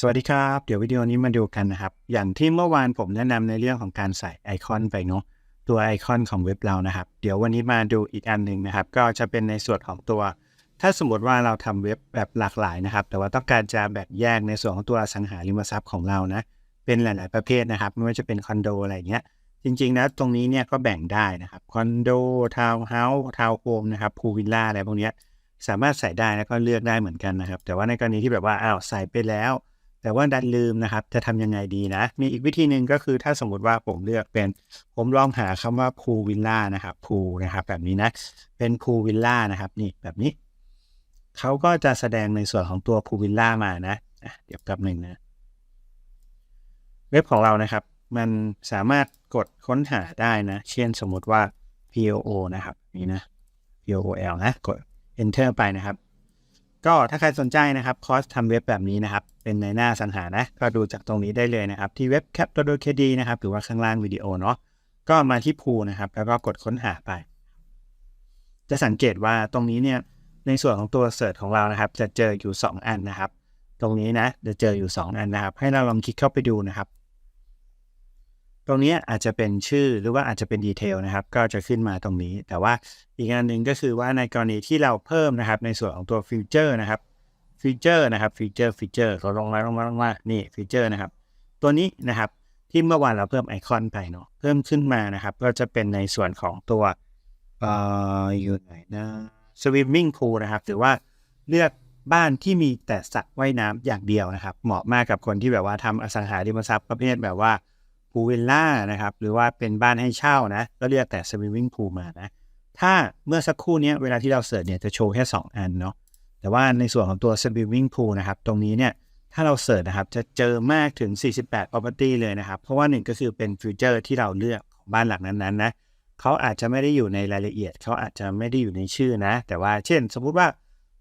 สวัสดีครับ เดี๋ยววิดีโอนี้มาดูกันนะครับ อย่างที่เมื่อวานผมแนะนำในเรื่องของการใส่ไอคอนไปเนาะตัวไอคอนของเว็บเรานะครับ เดี๋ยววันนี้มาดูอีกอันหนึ่งนะครับ ก็จะเป็นในส่วนของตัว ถ้าสมมติว่าเราทำเว็บแบบหลากหลายนะครับ แต่ว่าต้องการจะแบ่งแยกในส่วนของตัวสังหาริมทรัพย์ของเรานะ เป็นหลาย ๆประเภทนะครับ ไม่ว่าจะเป็นคอนโดอะไรเงี้ย จริงๆนะตรงนี้เนี่ยก็แบ่งได้นะครับ คอนโด ทาวน์เฮาส์ ทาวน์โฮมนะครับ พูลวิลล่าอะไรพวกเนี้ย สามารถใส่ได้แล้วก็เลือกได้เหมือนกันนะครับ แต่ว่าในกรณีที่แบบว่า อ้าว ใส่ไปแล้ว แต่ว่าดันลืมนะครับ จะทำยังไงดีนะ มีอีกวิธีหนึ่งก็คือถ้าสมมติว่าผมเลือกเป็น ผมลองหาคำว่าพูลวิลล่านะครับพูลนะครับ แบบนี้นะ เป็นพูลวิลล่านะครับ นี่แบบนี้ เขาก็จะแสดงในส่วนของตัวพูลวิลล่ามานะอะเดี๋ยวแป๊บหนึ่งนะ เว็บของเรานะครับ มันสามารถกดค้นหาได้นะ เช่นสมมติว่า POO นะครับ นี่นะ POOL นะ กด Enter ไปนะครับ ก็ถ้าใครสนใจนะครับคอร์สทำเว็บแบบนี้นะครับ เป็นในหน้าสังหานะ ก็ดูจากตรงนี้ได้เลยนะครับ ที่เว็บ cap kd นะครับหรือว่าข้างล่างวิดีโอเนาะก็มาที่พูนะครับ แล้วก็กดค้นหาไป จะสังเกตว่าตรงนี้เนี่ยในส่วนของตัว Search ของเรานะครับ จะเจออยู่ 2 อันนะครับ ตรงนี้นะจะเจออยู่ 2 อันนะครับ ให้เราลองคลิกเข้าไปดูนะครับ ตรงนี้อาจจะเป็นชื่อหรือว่าอาจจะเป็นดีเทลนะครับ ก็จะขึ้นมาตรงนี้ แต่ว่าอีกอันหนึ่งก็คือว่าในกรณีที่เราเพิ่มนะครับ ในส่วนของตัวฟีเจอร์นะครับฟีเจอร์นะครับฟีเจอร์ฟีเจอร์เราลงมาลงมาลงมานี่ฟีเจอร์นะครับ ตัวนี้นะครับที่เมื่อวานเราเพิ่มไอคอนไปเนาะเพิ่มขึ้นมานะครับ ก็จะเป็นในส่วนของตัวเอ่ออยู่ไหนนะ swimming pool นะครับหรือว่าเลือกบ้านที่มีแต่สระว่ายน้ำอย่างเดียวนะครับ เหมาะมากกับคนที่แบบว่าทำอสังหาริมทรัพย์ประเภทแบบว่า พูลวิลล่านะครับ หรือว่าเป็นบ้านให้เช่านะ ก็เลือกแต่ swimming pool มานะ ถ้าเมื่อสักครู่นี้เวลาที่เราเสิร์ชเนี่ยจะโชว์แค่ 2 อันเนาะ แต่ว่าในส่วนของตัว swimming pool นะครับ ตรงนี้เนี่ย ถ้าเราเสิร์ชนะครับ จะเจอมากถึง 48 property เลยนะครับ เพราะว่าหนึ่งก็คือเป็นฟิวเจอร์ที่เราเลือกของบ้านหลังนั้นๆนะเขาอาจจะไม่ได้อยู่ในรายละเอียด เขาอาจจะไม่ได้อยู่ในชื่อนะ แต่ว่าเช่น สมมุติว่า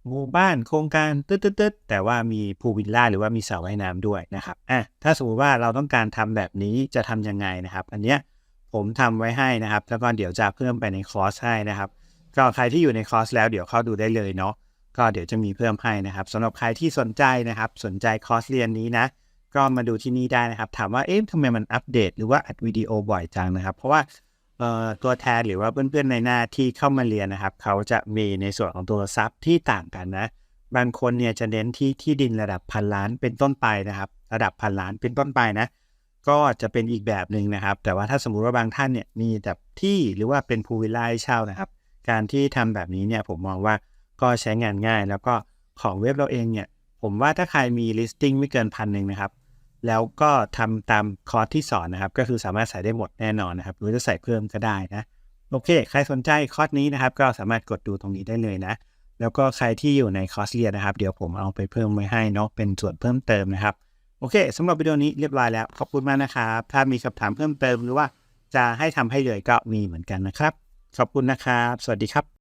หมู่บ้านโครงการตึ๊ดๆแต่ว่ามีพูวิลล่าหรือว่ามีสระว่ายน้ำด้วยนะครับอะถ้าสมมติว่าเราต้องการทำแบบนี้จะทำยังไงนะครับ อันเนี้ยผมทำไว้ให้นะครับ แล้วก็เดี๋ยวจะเพิ่มไปในคอร์สให้นะครับก็ใครที่อยู่ในคอร์สแล้วเดี๋ยวเข้าดูได้เลยเนาะก็เดี๋ยวจะมีเพิ่มให้นะครับสำหรับใครที่สนใจนะครับ สนใจคอร์สเรียนนี้นะ ก็มาดูที่นี่ได้นะครับ ถามว่าเอ๊ะทำไมมันอัปเดต หรือว่าอัดวิดีโอบ่อยจังนะครับ เพราะว่า ตัวแทนหรือว่าเพื่อนๆในหน้าที่เข้ามาเรียนนะครับ เขาจะมีในส่วนของตัวทรัพย์ที่ต่างกันนะ บางคนเนี่ยจะเน้นที่ที่ดินระดับพันล้านเป็นต้นไปนะครับ ระดับพันล้านเป็นต้นไปนะ ก็จะเป็นอีกแบบหนึ่งนะครับ แต่ว่าถ้าสมมุติว่าบางท่านเนี่ยมีแต่ที่หรือว่าเป็นพูวิลล่าให้เช่านะครับ การที่ทำแบบนี้เนี่ยผมมองว่าก็ใช้งานง่าย แล้วก็ของเว็บเราเองเนี่ย ผมว่าถ้าใครมี listing ไม่เกินพันหนึ่งนะครับ แล้วก็ทำตามคอร์สที่สอนนะครับ ก็คือสามารถใส่ได้หมดแน่นอนนะครับหรือจะใส่เพิ่มก็ได้นะ โอเค ใครสนใจคอร์สนี้นะครับ ก็สามารถกดดูตรงนี้ได้เลยนะ แล้วก็ใครที่อยู่ในคอร์สเรียนนะครับ เดี๋ยวผมเอาไปเพิ่มไว้ให้เนาะเป็นส่วนเพิ่มเติมนะครับ โอเคสำหรับวิดีโอนี้เรียบร้อยแล้ว ขอบคุณมากนะครับ ถ้ามีคำถามเพิ่มเติมหรือว่าจะให้ทำให้เลยก็มีเหมือนกันนะครับ ขอบคุณนะครับ สวัสดีครับ